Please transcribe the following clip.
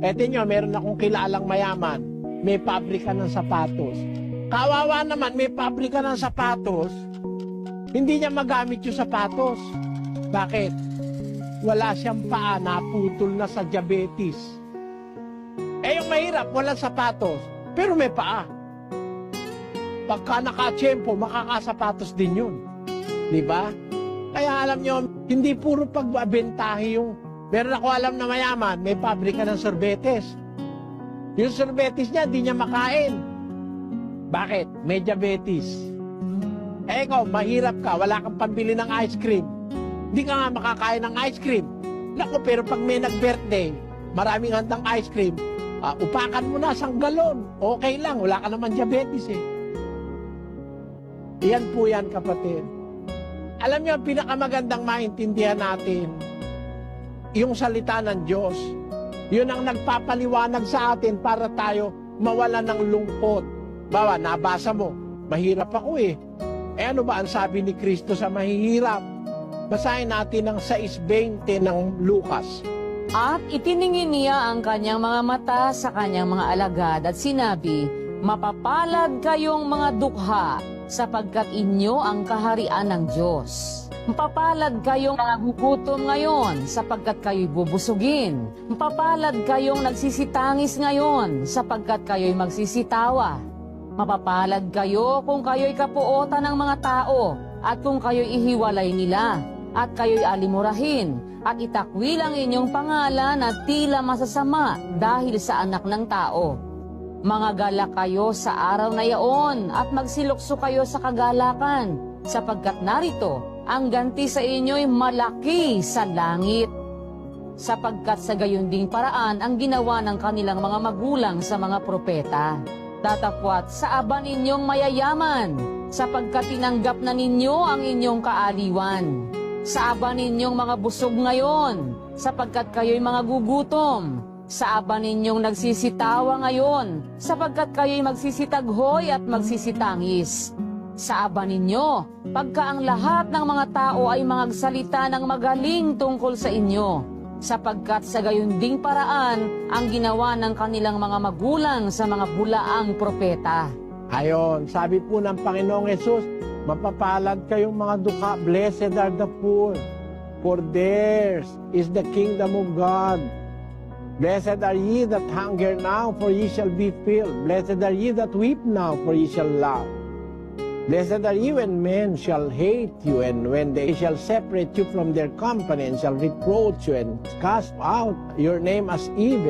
Eto nyo, meron akong kilalang mayaman. May pabrika ng sapatos. Kawawa naman, may pabrika ng sapatos. Hindi niya magamit yung sapatos. Bakit? Wala siyang paa, naputol na sa diabetes. Eh yung mahirap, walang sapatos, pero may paa. Pagka nakatsyempo, makakasapatos din yun. Di ba? Kaya alam nyo, hindi puro pagbabentahe yung... Meron ako alam na mayaman, may pabrika ng sorbetes. Yung sorbetes niya, di niya makain. Bakit? May diabetes. Eh ikaw, mahirap ka, wala kang pambili ng ice cream. Hindi ka nga makakain ng ice cream. Naku, pero pag may nag-birthday, maraming handang ice cream, ah, upakan mo na sang galon. Okay lang, wala ka naman diabetes eh. Yan po yan, kapatid. Alam niyo, ang pinakamagandang maintindihan natin, yung salita ng Diyos. Yun ang nagpapaliwanag sa atin para tayo mawala ng lungkot. Bawa, nabasa mo, mahirap ako eh. Eh ano ba ang sabi ni Kristo sa mahihirap? Basahin natin ang 6.20 ng Lucas. At itiningin niya ang kanyang mga mata sa kanyang mga alagad at sinabi, Mapapalad kayong mga dukha sapagkat inyo ang kaharian ng Diyos. Mapapalad kayong mga gugutom ngayon sapagkat kayo'y bubusugin. Mapapalad kayong nagsisitangis ngayon sapagkat kayo'y magsisitawa. Mapapalad kayo kung kayo'y kapuotan ng mga tao at kung kayo'y ihiwalay nila at kayo'y alimurahin at itakwil ang inyong pangalan na tila masasama dahil sa anak ng tao. Mga gala kayo sa araw na yaon at magsilukso kayo sa kagalakan sapagkat narito ang ganti sa inyo'y malaki sa langit. Sapagkat sa gayon ding paraan ang ginawa ng kanilang mga magulang sa mga propeta. Datapwat sa aba ninyong mayayaman, sapagkat tinanggap na ninyo ang inyong kaaliwan. Sa aba ninyong mga busog ngayon, sapagkat kayo'y mga gugutom. Sa aba ninyong nagsisitawa ngayon, sapagkat kayo'y magsisitaghoy at magsisitangis. Sa aba ninyo, pagka ang lahat ng mga tao ay magsalita ng magaling tungkol sa inyo, sapagkat sa gayon ding paraan ang ginawa ng kanilang mga magulang sa mga bulaang propeta. Ayon, sabi po ng Panginoong Yesus, mapapalad kayong mga dukha, blessed are the poor, for theirs is the kingdom of God. Blessed are ye that hunger now, for ye shall be filled. Blessed are ye that weep now, for ye shall laugh. Blessed are ye when men shall hate you, and when they shall separate you from their company, and shall reproach you, and cast out your name as evil.